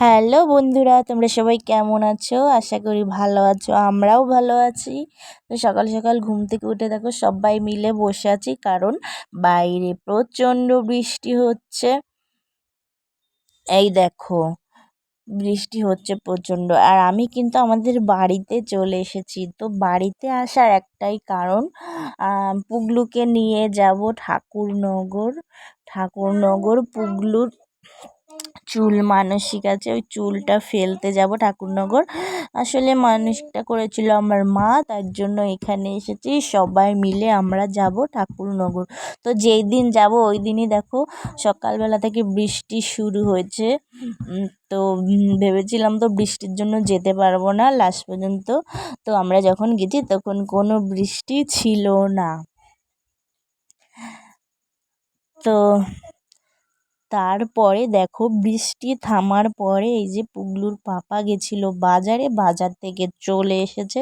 Hello বন্ধুরা, তোমরা সবাই কেমন আছো? আশা করি ভালো আছো, আমরাও ভালো আছি। তো সকাল সকাল ঘুম থেকে উঠে দেখো সবাই মিলে বসে আছি, কারণ বাইরে প্রচণ্ড বৃষ্টি হচ্ছে। এই দেখো, বৃষ্টি হচ্ছে প্রচণ্ড। আর আমি কিন্তু আমাদের বাড়িতে চলে এসেছি। তো বাড়িতে আসার একটাই কারণ পুগলুকে নিয়ে যাব ঠাকুরনগর। ঠাকুরনগর পুগলুর চুল মানসিক আছে, ওই চুলটা ফেলতে যাব ঠাকুরনগর। আসলে মানসিকটা করেছিল আমার মা, তার জন্য এখানে এসেছি, সবাই মিলে আমরা যাব ঠাকুরনগর। তো যেই দিন যাব, ওই দিনই দেখো সকালবেলা থেকে বৃষ্টি শুরু হয়েছে। তো ভেবেছিলাম তো বৃষ্টির জন্য যেতে পারব না লাস্ট পর্যন্ত। তো আমরা যখন গেছি, তখন কোনো বৃষ্টি ছিল না। তো তারপরে দেখো বৃষ্টি থামার পরে এই যে পুগলুর পাপা গেছিল বাজারে, বাজার থেকে চলে এসেছে।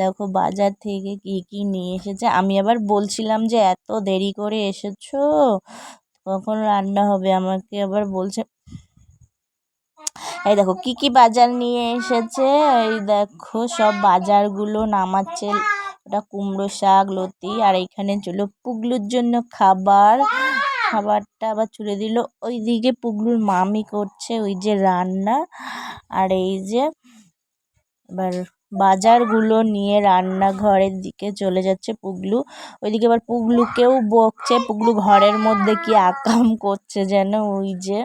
দেখো বাজার থেকে কী কী নিয়ে এসেছে। আমি আবার বলছিলাম যে, এত দেরি করে এসেছ? কখন রান্না হবে? আমাকে আবার বলছে, এই দেখো কি কি বাজার নিয়ে এসেছে? এই দেখো সব বাজারগুলো নামাচ্ছে। ওটা কুমড়ো শাক, লতি, আর এখানে চলো পুগলুর জন্য খাবার। খাবারটা আবার ছুড়ে দিল। ওই দিকে পুগলুর মামি করছে ওই যে রান্না। আর এই যে এবার বাজারগুলো নিয়ে রান্নাঘরের দিকে চলে যাচ্ছে পুগলু। ওইদিকে এবার পুগলুকেও বকছে, পুগলু ঘরের মধ্যে কি আকাম করছে যেন ওই যে।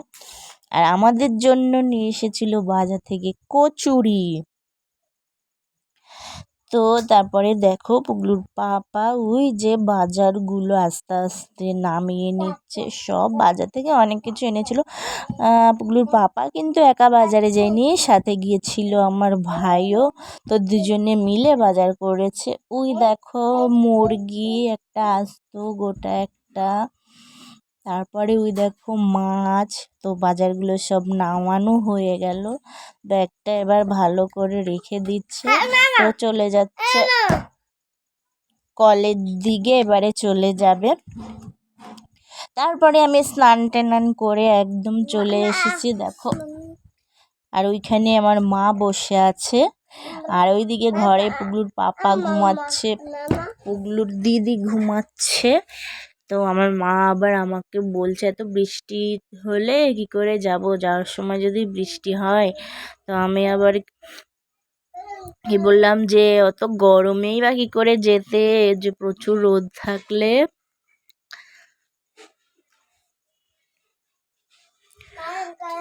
আর আমাদের জন্য নিয়ে এসেছিল বাজার থেকে কচুরি। তো তারপরে দেখো পুগলুর পাপা ওই যে বাজারগুলো আস্তে আস্তে নামিয়ে নিচ্ছে, সব বাজার থেকে অনেক কিছু এনেছিল। পুগলুর পাপা কিন্তু একা বাজারে যায়নি, সাথে গিয়েছিল আমার ভাইও, তো দুজনে মিলে বাজার করেছে। ওই দেখো মুরগি একটা আসতো গোটা একটা তারপরে ওই দেখো মাছ তো বাজারগুলো সব নামানো হয়ে গেল। ব্যাগটা এবার ভালো করে রেখে দিচ্ছে। তো চলে যাচ্ছে কলের দিকে এবারে চলে যাবে। তারপরে আমি স্নান টেনান করে একদম চলে এসেছি দেখো। আর ওইখানে আমার মা বসে আছে। আর ওইদিকে ঘরে পুগলুর পাপা ঘুমাচ্ছে। পুগলুর দিদি ঘুমাচ্ছে। তো আমার মা আবার আমাকে বলছে, এত বৃষ্টি হলে কি করে যাব? যাওয়ার সময় যদি বৃষ্টি হয়। তো আমি আবার কি বললাম যে, অত গরমেই বা কী করে যেতে? যে প্রচুর রোদ থাকলে।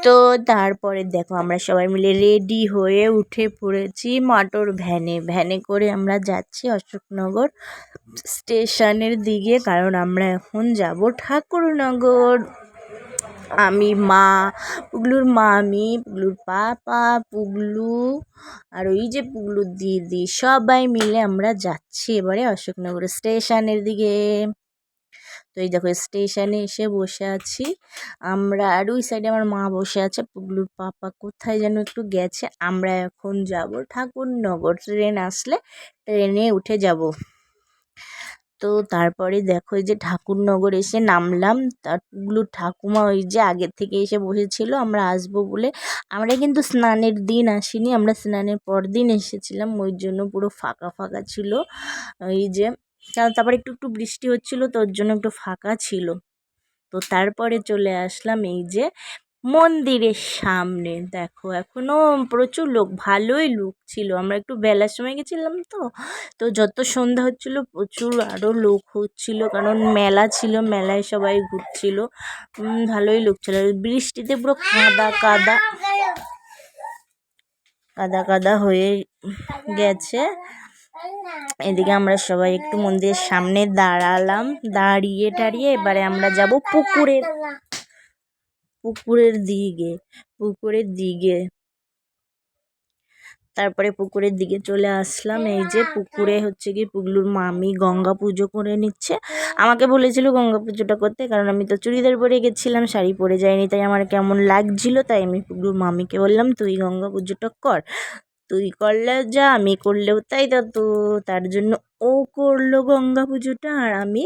তো তারপরে দেখো আমরা সবাই মিলে রেডি হয়ে উঠে পড়েছি মোটর ভ্যানে। ভ্যানে করে আমরা যাচ্ছি অশোকনগর। স্টেশনের দিকে, কারণ আমরা এখন যাব ঠাকুরনগর। আমি মা, পুগলুর মামি, পুগলুর পাপা, পুগলু আর ওই যে পুগলুর দিদি, সবাই মিলে আমরা যাচ্ছি এবারে অশোকনগর স্টেশনের দিকে। তো এই দেখো, স্টেশনে এসে বসে আছি আমরা। আর ওই সাইডে আমার মা বসে আছে, পুগলুর পাপা কোথায় যেন একটু গেছে। আমরা এখন যাব ঠাকুরনগর। ট্রেন আসলে ট্রেনে উঠে যাব। তো তারপরে দেখো এই যে ঠাকুরনগর এসে নামলাম। তার পুগলুর ঠাকুমা ওই যে আগের থেকে এসে বসেছিল, আমরা আসব বলে। আমরা কিন্তু স্নানের দিন আসিনি, আমরা স্নানের পর দিন এসেছিলাম, ওই জন্য পুরো ফাঁকা ফাঁকা ছিল। এই যে তারপরে একটু একটু বৃষ্টি হচ্ছিল তোর জন্য একটু ফাঁকা ছিল। তো তারপরে চলে আসলাম এই যে মন্দিরের সামনে। দেখো এখনও প্রচুর লোক, ভালোই লোক ছিল। আমরা একটু বেলার সময় গেছিলাম তো তো যত সন্ধ্যা হচ্ছিল প্রচুর আরও লোক হচ্ছিল, কারণ মেলা ছিল, মেলায় সবাই ঘুরছিল। ভালোই লোক ছিল। বৃষ্টিতে পুরো কাদা কাদা কাদা কাদা হয়ে গেছে। এদিকে আমরা সবাই একটু মন্দিরের সামনে দাঁড়ালাম। দাঁড়িয়ে, টাড়িয়ে এবারে আমরা যাব পুকুরের পুকুরের দিকে পুকুরের দিকে। তারপরে পুকুরের দিকে চলে আসলাম। এই যে পুকুরে হচ্ছে কি পুগলুর মামি গঙ্গা পুজো করে নিচ্ছে। আমাকে বলেছিল গঙ্গা পুজোটা করতে, কারণ আমি তো চুড়িদার পরে গেছিলাম, শাড়ি পরে যাইনি, তাই আমার কেমন লাগছিল, তাই আমি পুগলুর মামিকে বললাম, তুই গঙ্গা পুজোটা কর। তুই করলে যা, আমি করলেও তাই তো। তার জন্য ও করল গঙ্গা পুজোটা, আর আমি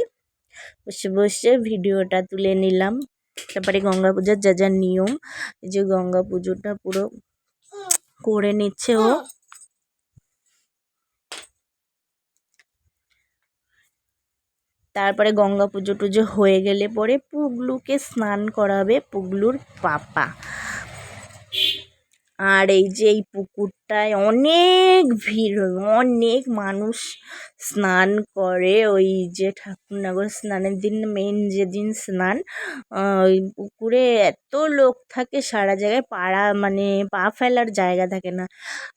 বসে বসে ভিডিওটা তুলে নিলাম। তারপরে গঙ্গা পূজার যা যা নিয়ম যে গঙ্গা পুজোটা পুরো করে নিচ্ছে ও। তারপরে গঙ্গা পুজো টুজো হয়ে গেলে পরে পুগলুকে স্নান করাবে পুগলুর পাপা। আর এই যে এই পুকুরটায় অনেক ভিড় হয় অনেক মানুষ স্নান করে। ওই যে ঠাকুরনগর স্নানের দিন মেন যেদিন স্নান ওই পুকুরে এত লোক থাকে, সারা জায়গায় পাড়া মানে পা ফেলার জায়গা থাকে না।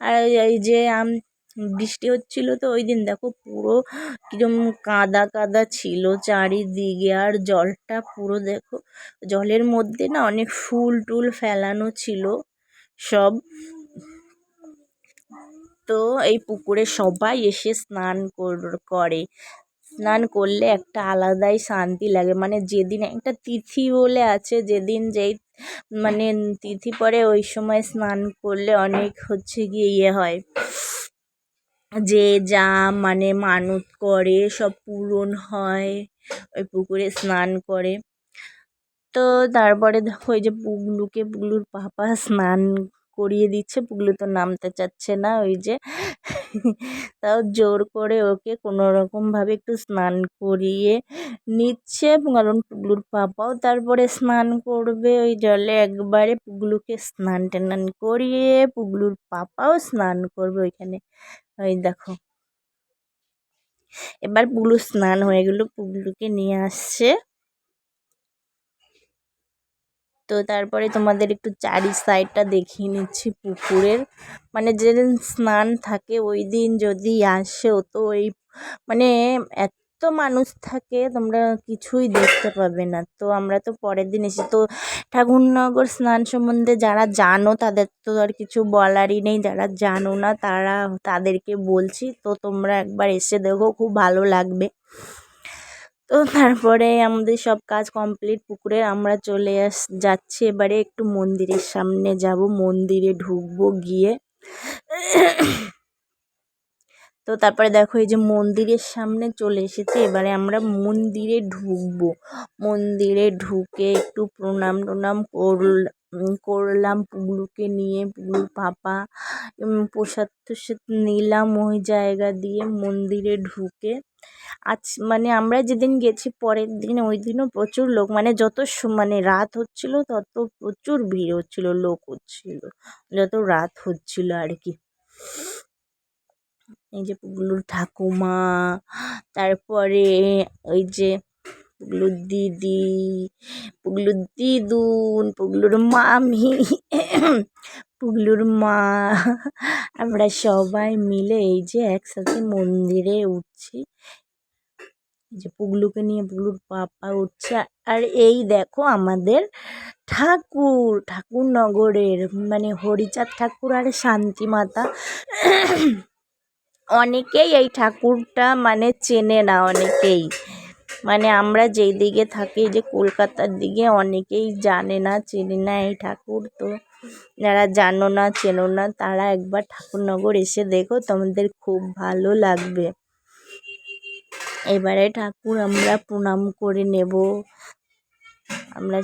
আর এই যে আম, বৃষ্টি হচ্ছিল তো ওই দিন, দেখো পুরো কীরকম কাদা কাদা ছিল চারিদিকে। আর জলটা পুরো দেখো, জলের মধ্যে না অনেক ফুল টুল ফেলানো ছিল। সব। তো এই পুকুরে সবাই এসে স্নান করে স্নান করলে একটা আলাদাই শান্তি লাগে। মানে যেদিন একটা তিথি বলে আছে, যেদিন যেই মানে তিথি পড়ে ওই সময় স্নান করলে অনেক হচ্ছে গিয়ে ইয়ে হয়। যে যা মানে মানত করে, সব পূরণ হয়। ওই পুকুরে স্নান করে। তো তারপরে ওই যে পুগলুকে, পুগলুর পাপা স্নান করিয়ে দিচ্ছে। পুগলু তো নামতে চাচ্ছে না, ওই যে। তাও জোর করে ওকে কোনো রকমভাবে একটু স্নান করিয়ে নিচ্ছে, কারণ পুগলুর পাপাও তারপরে স্নান করবে ওই জলে। একবারে পুগলুকে স্নান টান করিয়ে পুগলুর পাপাও স্নান করবে ওইখানে। ওই দেখো। এবার পুগলু স্নান হয়ে গেলো, পুগলুকে নিয়ে আসছে। তো তারপরে তোমাদের একটু চারি সাইডটা দেখিয়ে নিচ্ছি পুকুরের। মানে যেদিন স্নান থাকে ওই দিন যদি আসেও তো ওই মানে এত মানুষ থাকে, তোমরা কিছুই দেখতে পাবে না। তো আমরা তো পরের দিন এসে, তো ঠাকুরনগর স্নান সম্বন্ধে যারা জানো, তাদের তো আর কিছু বলারই নেই। যারা জানো না, তারা তাদেরকে বলছি। তো তোমরা একবার এসে দেখো, খুব ভালো লাগবে। তো তারপরে আমাদের সব কাজ কমপ্লিট পুকুরে আমরা চলে আস, যাচ্ছি এবারে একটু মন্দিরের সামনে যাব, মন্দিরে ঢুকবো গিয়ে। তো তারপরে দেখো এই যে মন্দিরের সামনে চলে এসেছে, এবারে আমরা মন্দিরে ঢুকবো। মন্দিরে ঢুকে একটু প্রণাম টনাম করলাম পুগলুকে নিয়ে পুগলুর পাপা প্রসাদ টসাদ নিলাম ওই জায়গা দিয়ে মন্দিরে ঢুকে। আজ মানে আমরা যেদিন গেছি পরের দিন, ওই দিনও প্রচুর লোক মানে যত মানে রাত হচ্ছিল তত প্রচুর ভিড় হচ্ছিল, লোক হচ্ছিল, যত রাত হচ্ছিল আর কি। এই যে পুগলুর ঠাকুমা, তারপরে ওই যে পুগলুর দিদি, পুগলুর দিদুন, পুগলুর মামি পুগলুর মা। আমরা সবাই মিলে এই যে একসাথে মন্দিরে উঠছি। যে পুগলুকে নিয়ে পুগলুর পাপা উঠছে। আর এই দেখো আমাদের ঠাকুর ঠাকুর নগরের মানে হরিচাঁদ ঠাকুর আর শান্তি মাতা। অনেকেই এই ঠাকুরটা মানে চেনে না, অনেকেই। মানে আমরা যেই দিকে থাকি যে কলকাতার দিকে অনেকেই জানে না, চেনে না এই ঠাকুর। তো যারা জানো না, চেনো না, তারা একবার ঠাকুরনগর এসে দেখো, তোমাদের খুব ভালো লাগবে। এবারে ঠাকুর আমরা প্রণাম করে নেব। আমরা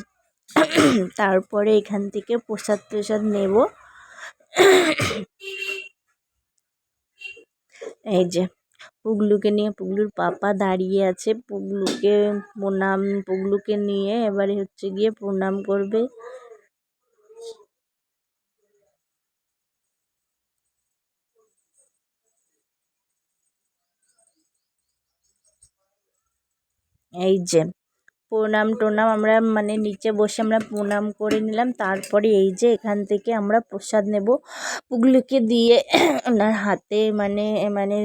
তারপরে এখান থেকে প্রসাদ টসাদ নেব। এই যে। পুগলুকে নিয়ে, পুগলুর পাপা দাঁড়িয়ে আছে। পুগলুকে প্রণাম, পুগলুকে নিয়ে এবারে হচ্ছে গিয়ে প্রণাম করবে। এই যে, প্রণাম টোনাম আমরা মানে নিচে বসে আমরা প্রণাম করে নিলাম। তারপরে এই যে এখান থেকে আমরা প্রসাদ নেব। পুগলুকে দিয়ে ওনার হাতে মানে মানে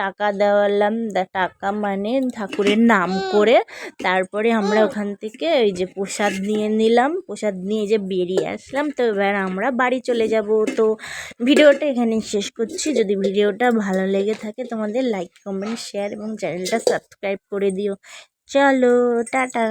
টাকা দেওয়ালাম টাকা মানে ঠাকুরের নাম করে তারপরে আমরা ওখান থেকে ওই যে প্রসাদ নিয়ে নিলাম, প্রসাদ নিয়ে যে বেরিয়ে আসলাম, তো এবার আমরা বাড়ি চলে যাব। তো ভিডিওটা এখানেই শেষ করছি। যদি ভিডিওটা ভালো লেগে থাকে তোমাদের লাইক কমেন্ট শেয়ার এবং চ্যানেলটা সাবস্ক্রাইব করে দিও। চলো, টাটা।